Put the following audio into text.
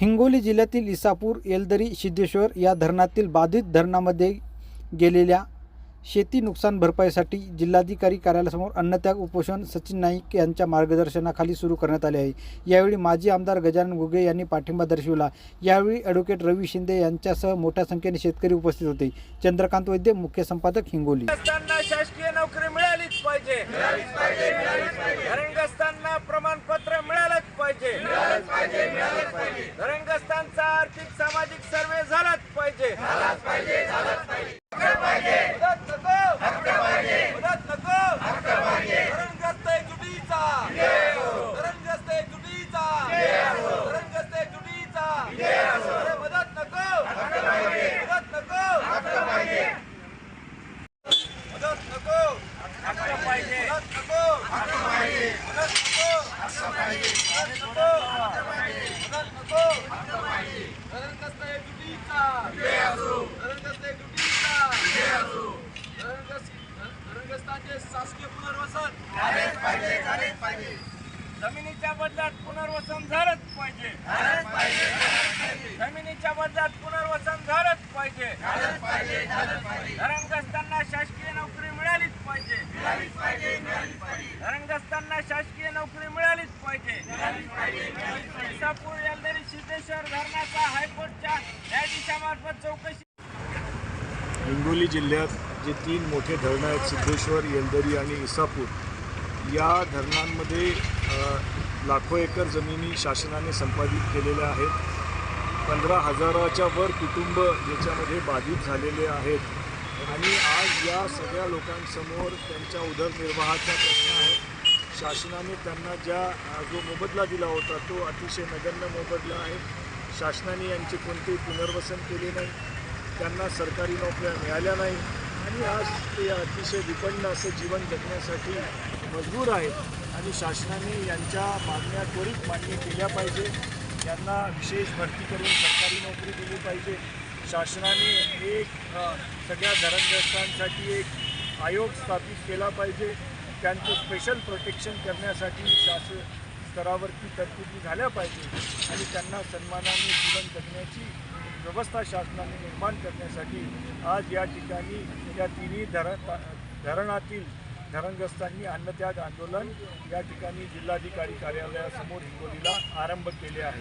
हिंगोली जिल्ह्यातील इसापूर येलदरी सिद्धेश्वर या धरणातील बाधित धरणामध्ये गेलेल्या शेती नुकसान भरपाईसाठी जिल्हाधिकारी कार्यालयासमोर अन्नत्याग उपोषण सचिन नाईक यांच्या मार्गदर्शनाखाली सुरू करण्यात आले आहे. यावेळी माजी आमदार गजानन गुगे यांनी पाठिंबा दर्शवला. यावेळी ॲडव्होकेट रवी शिंदे यांच्यासह मोठ्या संख्येने शेतकरी उपस्थित होते. चंद्रकांत वैद्य मुख्य संपादक हिंगोली. शासकीय नोकरी मिळालीच पाहिजे धरणग्रस्तांना प्रमाणपत्र मिळालंच पाहिजे धरणग्रस्तांचा आर्थिक सामाजिक सर्वे झालाच पाहिजे. धरणग्रस्तांचे शासकीय पुनर्वसन. जमिनीच्या बदल्यात पुनर्वसन झालंच पाहिजे. जमिनीच्या बदल्यात पुनर्वसन झालंच पाहिजे. धरणग्रस्तांना शासकीय नोकरी मिळालीच पाहिजे. धरणग्रस्तांना शासकीय नोकरी पाहिजे. इसापूर सिद्धेश्वर धरणाचा हायकोर्टच्या न्यायाधीशामार्फत चौकशी. हिंगोली जिल्ह्यात जे तीन मोठे धरणं आहेत सिद्धेश्वर येलदरी आणि इसापूर या धरणांमध्ये लाखो एकर जमिनी शासनाने संपादित केलेल्या आहेत. पंधरा हजाराच्या वर कुटुंब याच्यामध्ये बाधित झालेले आहेत. आणि आज या सगळ्या लोकांसमोर त्यांच्या उदरनिर्वाहाचा प्रश्न आहे. शासनाने त्यांना ज्या जो मोबदला दिला होता तो अतिशय नगण्य मोबदला आहे. शासनाने यांचे कोणतेही पुनर्वसन केले नाही. त्यांना सरकारी नोकऱ्या मिळाल्या नाही. आणि आज ते अतिशय विपन्न असं जीवन जगण्यासाठी मजबूर आहेत आणि शासनाने यांच्या मागण्या त्वरित मान्य केल्या पाहिजे. यांना विशेष भरती करून सरकारी नोकरी दिली पाहिजे. शासनाने एक सगळ्या धरणग्रस्तांसाठी एक आयोग स्थापित केला पाहिजे. त्यांचं स्पेशल प्रोटेक्शन करण्यासाठी शासन स्तरावरती तरतुदी झाल्या पाहिजे आणि त्यांना सन्मानाने जीवन जगण्याची व्यवस्था शासनाने निर्माण करण्यासाठी आज या ठिकाणी या तिन्ही धरण धरणातील धरणग्रस्तांनी अन्नत्याग आंदोलन या ठिकाणी जिल्हाधिकारी कार्यालयासमोर हिंगोलीला आरंभ केले आहे.